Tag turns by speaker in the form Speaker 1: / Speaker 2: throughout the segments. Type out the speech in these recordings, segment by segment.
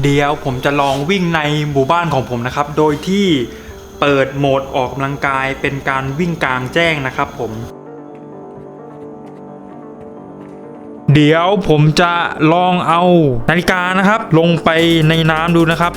Speaker 1: เดี๋ยวผมจะลองวิ่งในหมู่บ้านของผมนะครับ โดยที่เปิดโหมดออกกำลังกายเป็นการวิ่งกลางแจ้งนะครับผม เดี๋ยวผมจะลองเอานาฬิกานะครับ ลงไปในน้ำดูนะครับ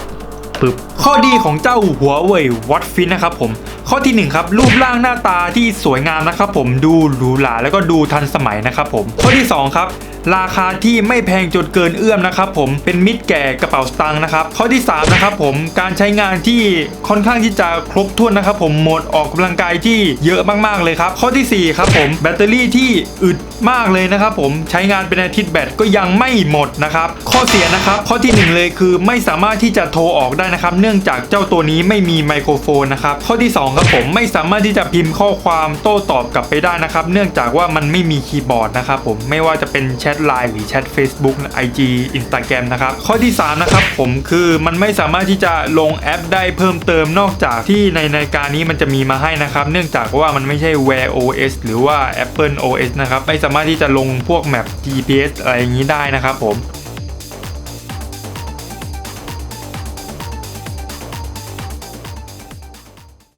Speaker 1: ปึ๊บข้อดีของเจ้าหัวเว่ยวัดฟิตนะครับผมข้อที่หนึ่งครับ รูปร่างหน้าตาที่สวยงามนะครับผมดูหรูหราแล้วก็ดูทันสมัยนะครับผมข้อที่สองครับ ราคาที่ไม่แพงจนเกินเอื้อมนะครับผมเป็นมิตรแก่กระเป๋าสตางค์นะครับข้อที่3นะครับผมการใช้งานที่ค่อนข้างที่จะครบถ้วนนะครับผมโหมดออกกำลังกายที่เยอะมากๆเลยครับ ข้อทีสี่4ครับผมแบตเตอรี่ที่อึดมากเลยนะครับผมใช้งานเป็นอาทิตย์แบตก็ยังไม่หมดนะครับข้อเสียนะครับข้อทีหนึ่1 เลยคือไม่สามารถที่จะโทรออกได้นะครับ เนื่องจากเจ้าตัวนี้ไม่มีไมโครโฟนนะครับข้อที่สองครับผมไม่สามารถที่จะพิมพ์ข้อความโต้ตอบกลับไปได้นะครับ เนื่องจากว่ามันไม่มีคีย์บอร์ดนะครับผมไม่ว่าจะเป็นแชทไลน์หรือแชท Facebook IG Instagram นะครับ ข้อที่ 3 นะครับผมคือมันไม่สามารถที่จะลงแอปได้เพิ่มเติมนอกจากที่ในในการนี้มันจะมีมาให้นะครับ เนื่องจากว่ามันไม่ใช่ Wear OS หรือว่า Apple OS นะครับ ไม่สามารถที่จะลงพวกแมป GPS อะไรอย่างนี้ได้นะครับผม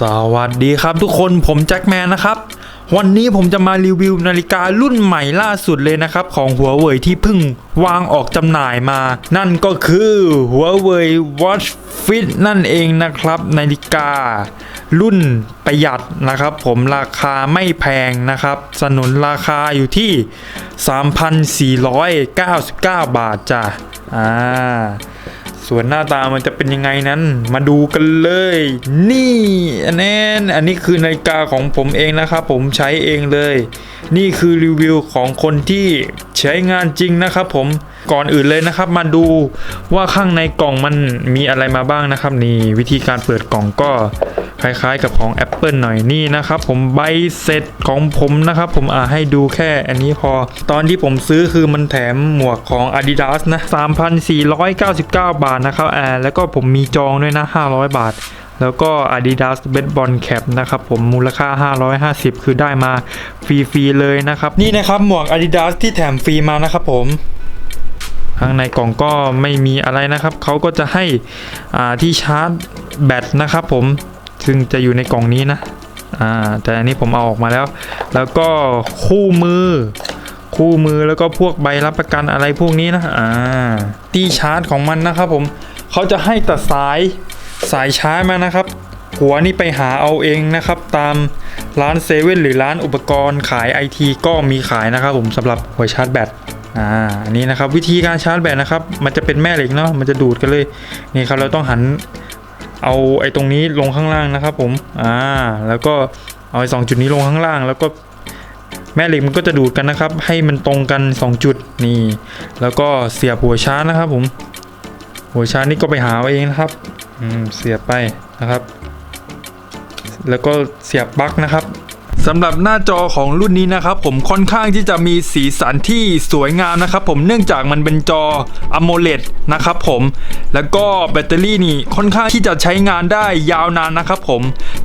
Speaker 1: สวัสดีครับทุกคนผมแจ็คแมนนะครับ วันนี้ผมจะมารีวิวนาฬิการุ่นใหม่ล่าสุดเลยนะครับ ของหัวเว่ยที่เพิ่งวางออกจำหน่ายมา นั่นก็คือหัวเว่ย Watch Fit นั่นเองนะครับ นาฬิกา รุ่นประหยัดนะครับ ผมราคาไม่แพงนะครับ สนุนราคาอยู่ที่ 3,499 บาทจ้ะอ่า ส่วนหน้าตามันจะเป็นยังไงนั้น มาดูกันเลย นี่อันนี้อันนี้คือนาฬิกาของผมเองนะครับผมใช้เองเลย นี่คือรีวิวของคนที่ใช้งานจริงนะครับผมก่อนอื่นเลยนะครับ มาดูว่าข้างในกล่องมันมีอะไรมาบ้างนะครับ นี่วิธีการเปิดกล่องก็ คล้ายๆกับของ Apple หน่อยนี่นะครับผมใบเสร็จของผมนะครับผมอ่าให้ดูแค่อันนี้พอ ตอนที่ผมซื้อคือมันแถมหมวกของ Adidas นะ 3,499 บาทนะครับอ่าแล้วก็ผมมีจองด้วยนะ 500 บาทแล้วก็ Adidas Baseball Cap นะครับผมมูลค่า 550 คือได้มาฟรีๆเลยนะครับ นี่นะครับหมวก Adidas ที่แถมฟรีมานะครับผมข้างในกล่องก็ไม่มีอะไรนะครับ เขาก็จะให้อ่าที่ชาร์จแบตนะครับผม ซึ่งจะอยู่ในกล่องนี้นะอ่าแต่อันนี้ผมเอาออกมาแล้ว แล้วก็คู่มือ คู่มือแล้วก็พวกใบรับประกันอะไรพวกนี้นะอ่าที่ชาร์จของมันนะครับผมเขาจะให้ตัดสายสายชาร์จมานะครับ หัวนี่ไปหาเอาเองนะครับ ตามร้านเซเว่นหรือร้านอุปกรณ์ขายไอทีก็มีขายนะครับผมสำหรับหัวชาร์จแบตอ่าอันนี้นะครับวิธีการชาร์จแบตนะครับ มันจะเป็นแม่เหล็กเนาะมันจะดูดกันเลยนี่ครับเราต้องหัน เอาไอ้ตรงนี้ลงข้างล่างนะครับผมอ่าแล้วก็เอาไอ้สองจุดนี้ลงข้างล่าง แล้วก็แม่เหล็กมันก็จะดูดกันนะครับ ให้มันตรงกัน 2 จุดนี่ แล้วก็เสียบหัวชาร์จนะครับผมหัวชาร์จนี่ก็ไปหาเอาเองนะครับอืมเสียบไปนะครับ แล้วก็เสียบปลั๊กนะครับ สำหรับหน้าจอของรุ่นนี้นะครับผมค่อนข้างที่จะมีสีสันที่สวยงามนะครับผมเนื่องจากมันเป็นจอ AMOLED นะครับผม แล้วก็แบตเตอรี่นี่ค่อนข้างที่จะใช้งานได้ยาวนานนะครับผม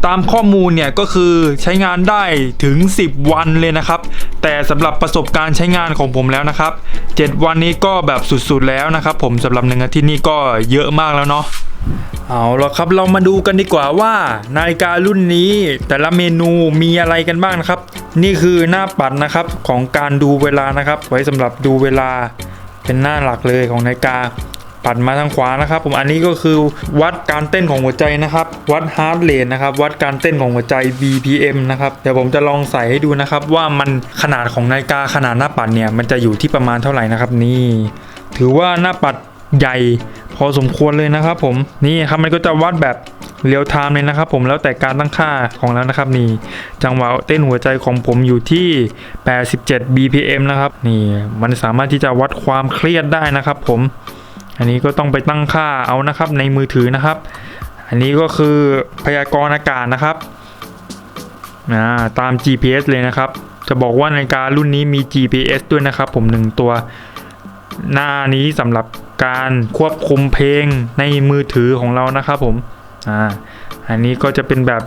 Speaker 1: ตามข้อมูลเนี่ยก็คือใช้งานได้ถึง 10 วันเลยนะครับ แต่สำหรับประสบการณ์ใช้งานของผมแล้วนะครับ 7 วันนี้ก็แบบสุดๆแล้วนะครับผมสำหรับหนึ่งอาทิตย์นี้ก็เยอะมากแล้วเนาะ เอาละครับเรามาดูกันดีกว่าว่านาฬิการุ่นนี้ แต่ละเมนูมีอะไรกันบ้างนะครับ นี่คือหน้าปัดนะครับของการดูเวลานะครับ ไว้สำหรับดูเวลาเป็นหน้าหลักเลยของนาฬิกาปัดมาทางขวานะครับ ผมอันนี้ก็คือวัดการเต้นของหัวใจนะครับ วัดฮาร์ดเรทนะครับ วัดการเต้นของหัวใจ BPM นะครับเดี๋ยวผมจะลองใส่ให้ดูนะครับ ว่ามันขนาดของนาฬิกาขนาดหน้าปัดเนี่ยมันจะอยู่ที่ประมาณเท่าไหร่นะครับ นี่ ถือว่าหน้าปัดใหญ่ อสมควรเลยนะครับผมนี่ครับมันก็จะวัดแบบเรียลไทม์เลยนะครับผมแล้วแต่การตั้งค่าของแล้วนะครับนี่จังหวะเต้นหัวใจของผมอยู่ที่ 87 BPM นะครับนี่มันสามารถที่จะวัดความเครียดได้นะครับผม อันนี้ก็ต้องไปตั้งค่าเอานะครับในมือถือนะครับ อันนี้ก็คือพยากรณ์อากาศนะครับอ่าตาม GPS เลยนะครับ จะบอกว่านาฬิการุ่นนี้มี GPS ด้วยนะครับ ผมหนึ่งตัวหน้านี้สำหรับ การควบคุมเพลงในมือถือของเรานะครับผมอ่าอันนี้ก็จะเป็นแบบ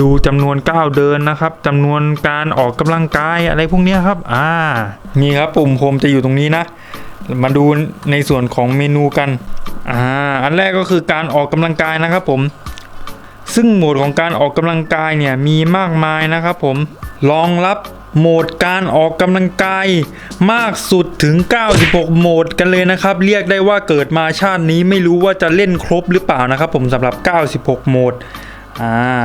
Speaker 1: ดูจำนวนก้าวเดินนะครับจำนวนการออกกำลังกายอะไรพวกนี้ครับอ่านี่ครับปุ่มโฮมจะอยู่ตรงนี้นะ มาดูในส่วนของเมนูกันอ่าอันแรกก็คือการออกกำลังกายนะครับผม ซึ่งโหมดของการออกกำลังกายเนี่ยมีมากมายนะครับผมรองรับ โหมดการออกกำลังกายมากสุดถึง 96 โหมดกันเลยนะครับ เรียกได้ว่าเกิดมาชาตินี้ไม่รู้ว่าจะเล่นครบหรือเปล่านะครับ ผมสำหรับ 96 โหมดอ่า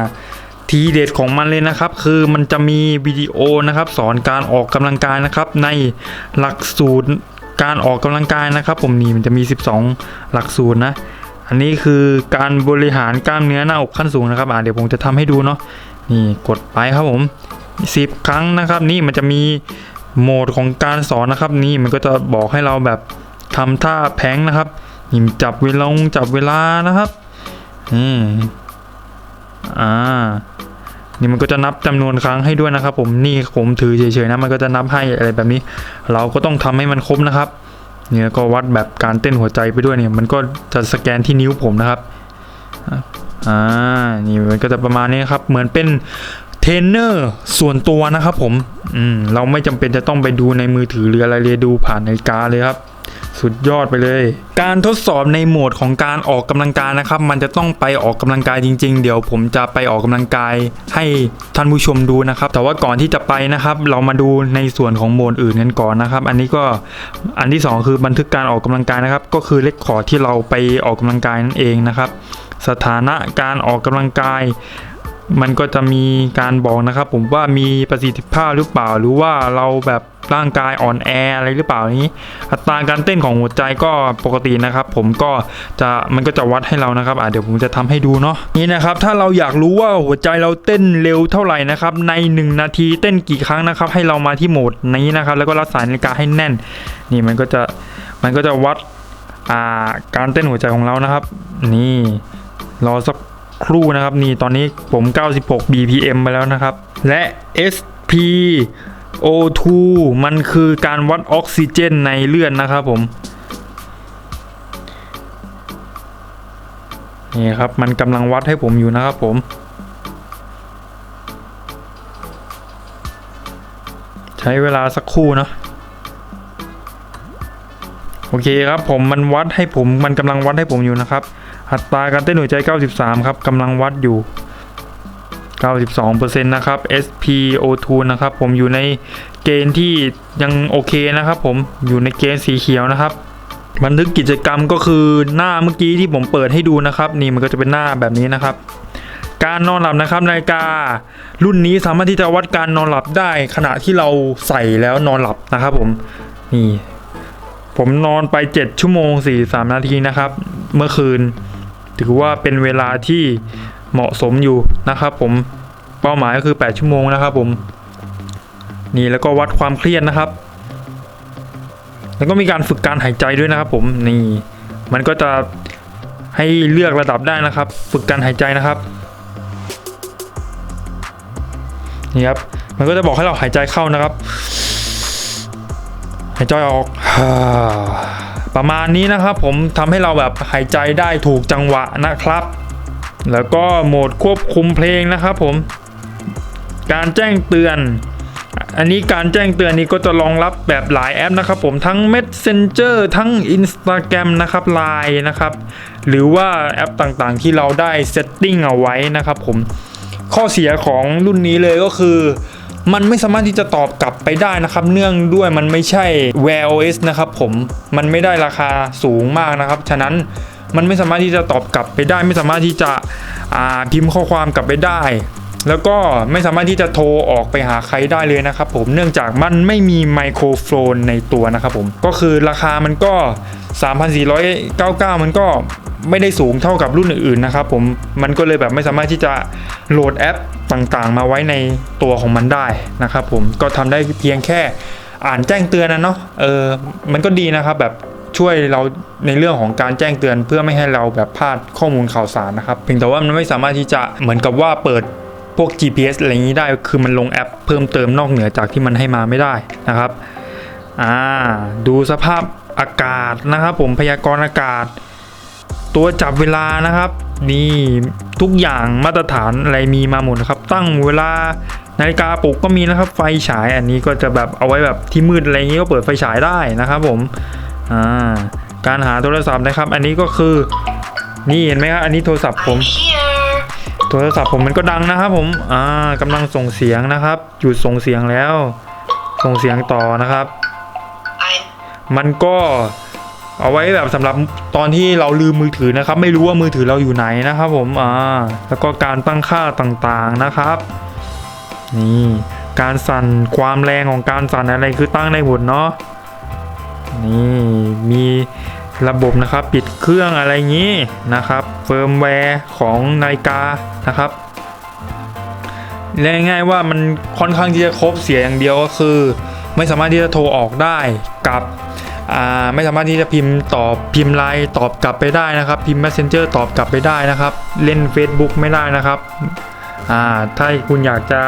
Speaker 1: ทีเด็ดของมันเลยนะครับ คือมันจะมีวิดีโอนะครับ สอนการออกกำลังกายนะครับ ในหลักสูตรการออกกำลังกายนะครับ ผมนี่มันจะมี 12 หลักสูตรนะ อันนี้คือการบริหารกล้ามเนื้อหน้าอกขั้นสูงนะครับอ่าเดี๋ยวผมจะทำให้ดูเนาะนี่กดไปครับผม 10 ครั้งนะครับ นี่มันจะมีโหมดของการสอนนะครับ นี่มันก็จะบอกให้เราแบบทำท่าแพงนะครับนี่จับเวลาจับเวลานะครับนี่อ่านี่มันก็จะนับจำนวนครั้งให้ด้วยนะครับ ผมนี่ผมถือเฉยๆนะมันก็จะนับให้อะไรแบบนี้ เราก็ต้องทำให้มันครบนะครับเนี่ยก็วัดแบบการเต้นหัวใจไปด้วยเนี่ย มันก็จะสแกนที่นิ้วผมนะครับอ่านี่มันก็จะประมาณนี้ครับ เหมือนเป็น เทรนเนอร์ส่วนตัวนะครับผมอืมเราไม่จำเป็นจะต้องไปดูในมือถือหรืออะไรเลยดูผ่านนาฬิกาเลยครับ สุดยอดไปเลย การทดสอบในโหมดของการออกกำลังกายนะครับ มันจะต้องไปออกกำลังกายจริง ๆ เดี๋ยวผมจะไปออกกำลังกายให้ท่านผู้ชมดูนะครับ แต่ว่าก่อนที่จะไปนะครับ เรามาดูในส่วนของโหมดอื่นกันก่อนนะครับ อันนี้ก็อันที่สองคือบันทึกการออกกำลังกายนะครับ ก็คือเลคคอร์ดที่เราไปออกกำลังกายนั่นเองนะครับสถานะการออกกำลังกาย มันก็จะมีการบอกนะครับผมว่ามีประสิทธิภาพหรือเปล่า หรือว่าเราแบบร่างกายอ่อนแออะไรหรือเปล่านี้ อัตราการเต้นของหัวใจก็ปกตินะครับ ผมก็จะมันก็จะวัดให้เรานะครับอะเดี๋ยวผมจะทำให้ดูเนาะนี่นะครับ ถ้าเราอยากรู้ว่าหัวใจเราเต้นเร็วเท่าไหร่นะครับ ใน 1 นาทีเต้นกี่ครั้งนะครับ ให้เรามาที่โหมดนี้นะครับ แล้วก็รัดสายนาฬิกาให้แน่น นี่มันก็จะมันก็จะวัดอ่าการเต้นหัวใจของเรานะครับ นี่รอสัก ครู่นะครับนี่ตอนนี้ผม 96 BPM ไปแล้วนะครับ และ SP O2 มันคือการวัดออกซิเจนในเลือดนะครับผม นี่ครับมันกำลังวัดให้ผมอยู่นะครับผม ใช้เวลาสักครู่เนาะโอเคครับผมมันวัดให้ผมมันกำลังวัดให้ผมอยู่นะครับ อัตราการเต้นหัวใจ 93 ครับกำลังวัดอยู่ 92%นะครับ SpO2 นะครับ ผมอยู่ในเกณฑ์ที่ยังโอเคนะครับผมอยู่ในเกณฑ์สีเขียวนะครับ บันทึกกิจกรรมก็คือหน้าเมื่อกี้ที่ผมเปิดให้ดูนะครับ นี่มันก็จะเป็นหน้าแบบนี้นะครับ การนอนหลับนะครับนาฬิกา รุ่นนี้สามารถที่จะวัดการนอนหลับได้ ขณะที่เราใส่แล้วนอนหลับนะครับ ผมนี่ผมนอนไป 7 ชั่วโมง 43 นาทีนะครับ เมื่อคืน ถือว่าเป็นเวลาที่เหมาะสมอยู่นะครับ ผมเป้าหมายก็คือ 8 ชั่วโมงนะครับ ผม นี่แล้วก็วัดความเครียดนะครับ แล้วก็มีการฝึกการหายใจด้วยนะครับ ผมนี่มันก็จะให้เลือกระดับได้นะครับ ฝึกการหายใจนะครับนี่ครับมันก็จะบอกให้เราหายใจเข้านะครับ หายใจออก ประมาณนี้นะครับผมทำให้เราแบบหายใจได้ถูกจังหวะนะครับ แล้วก็โหมดควบคุมเพลงนะครับผม การแจ้งเตือน อันนี้การแจ้งเตือนนี้ก็จะรองรับแบบหลายแอปนะครับผมทั้ง Messenger ทั้ง Instagram นะครับ Line นะครับ หรือว่าแอปต่างๆที่เราได้เซตติ้งเอาไว้นะครับผมข้อเสียของรุ่นนี้เลยก็คือ มันไม่สามารถที่จะตอบกลับไปได้นะครับ เนื่องด้วยมันไม่ใช่ Wear OS นะครับผมมันไม่ได้ราคาสูงมากนะครับ ฉะนั้นมันไม่สามารถที่จะตอบกลับไปได้ ไม่สามารถที่จะพิมพ์ข้อความกลับไปได้ แล้วก็ไม่สามารถที่จะโทรออกไปหาใครได้เลยนะครับผมเนื่องจากมันไม่มีไมโครโฟนในตัวนะครับผมก็คือราคามันก็ 3,499 มันก็ ไม่ได้สูงเท่ากับรุ่นอื่นๆนะครับผมมันก็เลยแบบไม่สามารถที่จะโหลดแอปต่างๆ มาไว้ในตัวของมันได้นะครับผมก็ทำได้เพียงแค่อ่านแจ้งเตือนนะเนาะเออมันก็ดีนะครับแบบช่วยเราในเรื่องของการแจ้งเตือนเพื่อไม่ให้เราแบบพลาดข้อมูลข่าวสารนะครับเพียงแต่ว่ามันไม่สามารถที่จะเหมือนกับว่าเปิดพวก GPS อะไรอย่างนี้ได้คือมันลงแอปเพิ่มเติมนอกเหนือจากที่มันให้มาไม่ได้นะครับอ่าดูสภาพอากาศนะครับผมพยากรณ์อากาศ ตัวจับเวลานะครับ นี่ทุกอย่างมาตรฐานอะไรมีมาหมดนะครับ ตั้งเวลานาฬิกาปลุกก็มีนะครับ ไฟฉายอันนี้ก็จะแบบเอาไว้แบบที่มืดอะไรอย่างนี้ก็เปิดไฟฉายได้นะครับ ผมอ่าการหาโทรศัพท์นะครับ อันนี้ก็คือนี่เห็นไหมครับอันนี้โทรศัพท์ผม
Speaker 2: Here.
Speaker 1: โทรศัพท์ผมมันก็ดังนะครับ ผมอ่ากำลังส่งเสียงนะครับหยุดส่งเสียงแล้ว ส่งเสียงต่อนะครับ
Speaker 2: I'm
Speaker 1: มันก็ เอาไว้แบบสำหรับตอนที่เราลืมมือถือนะครับ ไม่รู้ว่ามือถือเราอยู่ไหนนะครับผมอ่าแล้วก็การตั้งค่าต่างๆนะครับนี่การสั่นความแรงของการสั่นอะไรคือตั้งได้หมดเนาะนี่มีระบบนะครับปิดเครื่องอะไรงี้นะครับเฟิร์มแวร์ของนาฬิกานะครับเรียกง่ายๆว่ามันค่อนข้างที่จะครบเสียอย่างเดียวก็คือ ไม่สามารถที่จะโทรออกได้กับ ไม่สามารถที่จะพิมพ์ตอบพิมพ์ไลน์ตอบกลับไปได้นะครับ พิมพ์ messenger ตอบกลับไปได้นะครับ เล่น Facebook ไม่ได้นะครับถ้าคุณอยากจะ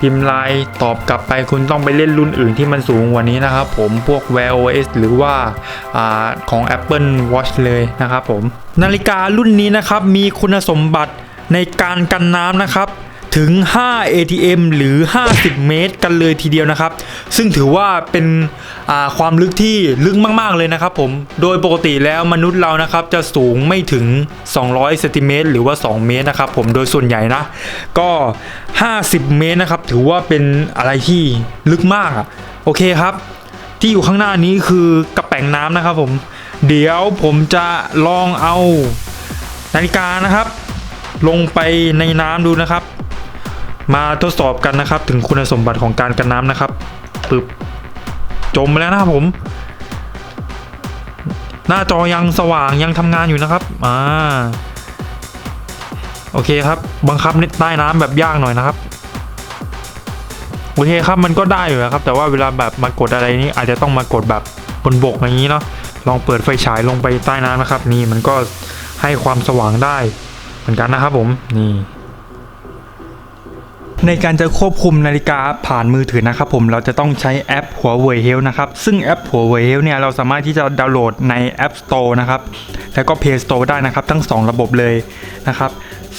Speaker 1: พิมพ์ไลน์ตอบกลับไปคุณต้องไปเล่นรุ่นอื่นที่มันสูงกว่านี้นะครับผมพวก Wear OS หรือว่าอาของ Apple Watch เลยนะครับผม นาฬิการุ่นนี้นะครับมีคุณสมบัติในการกันน้ำนะครับ ถึง 5 ATM หรือ 50 เมตร กันเลยทีเดียวนะครับ ซึ่งถือว่าเป็นความลึกที่ลึกมาก ๆ เลยนะครับผม โดยปกติแล้วมนุษย์เรานะครับจะสูงไม่ถึง 200เซนติเมตรหรือว่า 2 เมตรนะครับผมโดยส่วนใหญ่นะ ก็ 50 เมตรนะครับ ถือว่าเป็นอะไรที่ลึกมากอะโอเคครับ ที่อยู่ข้างหน้านี้คือกระแป๋งน้ำนะครับผมเดี๋ยวผมจะลองเอานาฬิกานะครับ ลงไปในน้ำดูนะครับ มาทดสอบกันนะครับ ถึงคุณสมบัติของการกันน้ำนะครับปึ๊บจมไปแล้วนะครับผม หน้าจอยังสว่างยังทำงานอยู่นะครับอ่าโอเคครับ บังคับใต้น้ำแบบยากหน่อยนะครับโอเคครับมันก็ได้อยู่นะครับ แต่ว่าเวลาแบบมากดอะไรนี้ อาจจะต้องมากดแบบบนบกอย่างนี้เนาะลองเปิดไฟฉายลงไปใต้น้ำนะครับ นี่มันก็ให้ความสว่างได้ เหมือนกันนะครับผมนี่ ในการจะควบคุมนาฬิกาผ่านมือถือนะครับผมเราจะต้องใช้แอป Huawei Health นะครับ ซึ่งแอป Huawei Health เนี่ยเราสามารถที่จะดาวน์โหลดใน App Store นะครับ แล้วก็ Play Store ได้นะครับ ทั้ง 2 ระบบเลยนะครับ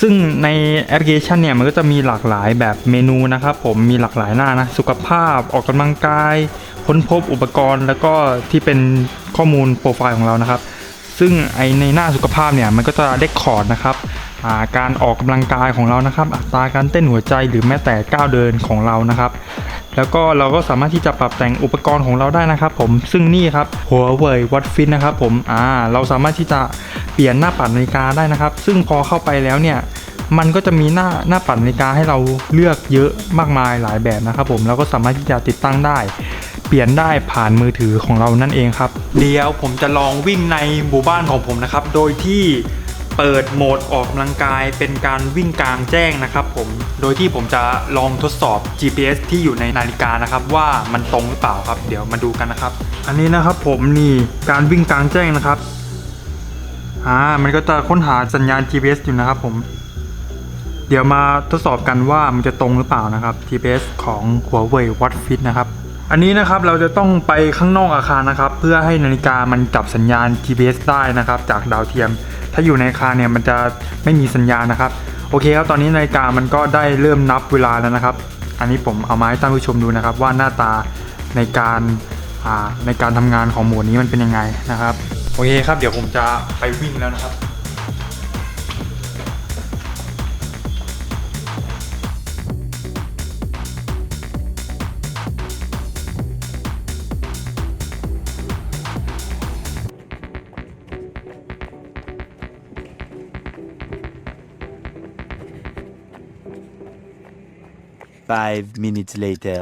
Speaker 1: ซึ่งในแอปพลิเคชันเนี่ยมันก็จะมีหลากหลายแบบเมนูนะครับผมมีหลากหลายหน้านะสุขภาพออกกำลังกาย ค้นพบอุปกรณ์ แล้วก็ที่เป็นข้อมูลโปรไฟล์ของเรานะครับ ซึ่งไอในหน้าสุขภาพเนี่ยมันก็จะได้คอร์ดนะครับ การออกกำลังกายของเรานะครับ อัตราการเต้นหัวใจหรือแม้แต่ก้าวเดินของเรานะครับ แล้วก็เราก็สามารถที่จะปรับแต่งอุปกรณ์ของเราได้นะครับ ผมซึ่งนี่ครับหัวเว่ยวัดฟิตนะครับ ผมอ่าเราสามารถที่จะเปลี่ยนหน้าปัดนาฬิกาได้นะครับ ซึ่งพอเข้าไปแล้วเนี่ยมันก็จะมีหน้าหน้าปัดนาฬิกาให้เราเลือกเยอะมากมายหลายแบบนะครับผมเราก็สามารถที่จะติดตั้งได้ เปลี่ยนได้ผ่านมือถือของเรานั่นเองครับ เดี๋ยวผมจะลองวิ่งในหมู่บ้านของผมนะครับ โดยที่ เปิดโหมดออกกำลังกายเป็นการวิ่งกลางแจ้งนะครับผม โดยที่ผมจะลองทดสอบ GPS ที่อยู่ในนาฬิกานะครับ ว่ามันตรงหรือเปล่าครับ เดี๋ยวมาดูกันนะครับ อันนี้นะครับผมนี่การวิ่งกลางแจ้งนะครับอ่ามันก็จะค้นหาสัญญาณ GPS อยู่นะครับผม เดี๋ยวมาทดสอบกันว่ามันจะตรงหรือเปล่านะครับ GPS ของ Huawei Watch Fit นะครับอันนี้นะครับเราจะต้องไปข้างนอกอาคารนะครับ เพื่อให้นาฬิกามันจับสัญญาณ GPS ได้นะครับ จากดาวเทียม ถ้าอยู่ในอาคารเนี่ยมันจะไม่มีสัญญาณนะครับ โอเคครับตอนนี้นาฬิกามันก็ได้เริ่มนับเวลาแล้วนะครับ อันนี้ผมเอามาให้ท่านผู้ชมดูนะครับ ว่าหน้าตาในการอ่าในการทำงานของโหมดนี้มันเป็นยังไงนะครับ โอเคครับเดี๋ยวผมจะไปวิ่งแล้วนะครับ
Speaker 3: Five minutes later.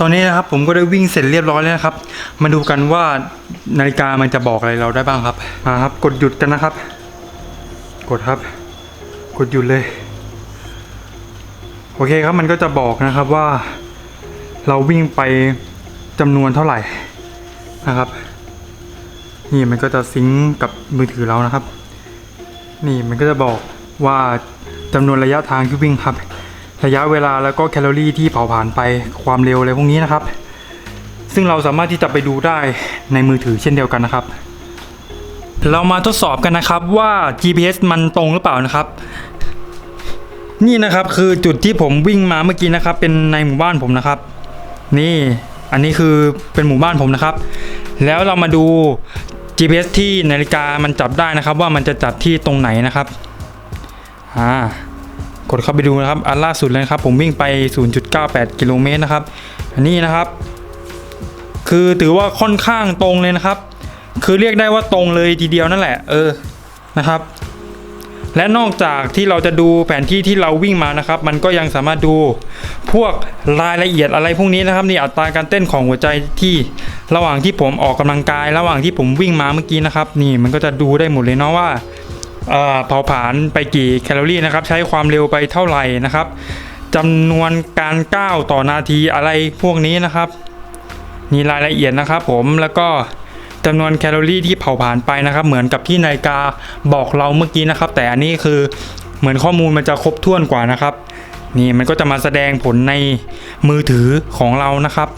Speaker 1: ตอนนี้นะครับผมก็ได้วิ่งเสร็จเรียบร้อยแล้วนะครับ มาดูกันว่านาฬิกามันจะบอกอะไรเราได้บ้างครับมาครับ กดหยุดกันนะครับ กดครับ กดหยุดเลย โอเคครับมันก็จะบอกนะครับว่า เราวิ่งไปจำนวนเท่าไหร่นะครับ นี่มันก็จะซิงกับมือถือเรานะครับ นี่มันก็จะบอกว่าจำนวนระยะทางที่วิ่งครับ ระยะเวลาแล้วก็แคลอรี่ที่เผาผลาญไปความเร็วอะไรพวกนี้นะครับ ซึ่งเราสามารถที่จะไปดูได้ในมือถือเช่นเดียวกันนะครับ เรามาทดสอบกันนะครับว่า GPS มันตรงหรือเปล่านะครับ นี่นะครับคือจุดที่ผมวิ่งมาเมื่อกี้นะครับ เป็นในหมู่บ้านผมนะครับ นี่อันนี้คือเป็นหมู่บ้านผมนะครับ แล้วเรามาดู GPS ที่นาฬิกามันจับได้นะครับ ว่ามันจะจับที่ตรงไหนนะครับอ่ากดเข้าไปดูนะครับ อันล่าสุดเลยครับ ผมวิ่งไป 0.98 กิโลเมตรนะครับ อันนี้นะครับ คือถือว่าค่อนข้างตรงเลยนะครับ คือเรียกได้ว่าตรงเลยทีเดียวนั่นแหละ เออนะครับ และนอกจากที่เราจะดูแผนที่ที่เราวิ่งมานะครับ มันก็ยังสามารถดูพวกรายละเอียดอะไรพวกนี้นะครับนี่อัตราการเต้นของหัวใจที่ระหว่างที่ผมออกกำลังกาย ระหว่างที่ผมวิ่งมาเมื่อกี้นะครับ นี่มันก็จะดูได้หมดเลยเนาะว่าเอ่อเผาผลาญไปกี่แคลอรี่นะครับ ใช้ความเร็วไปเท่าไหร่นะครับจำนวนการก้าวต่อนาทีอะไรพวกนี้นะครับ มีรายละเอียดนะครับผมแล้วก็ จำนวนแคลอรี่ที่เผาผลาญไปนะครับ เหมือนกับที่นาฬิกาบอกเราเมื่อกี้นะครับ แต่อันนี้คือเหมือนข้อมูลมันจะครบถ้วนกว่านะครับ นี่มันก็จะมาแสดงผลในมือถือของเรานะครับ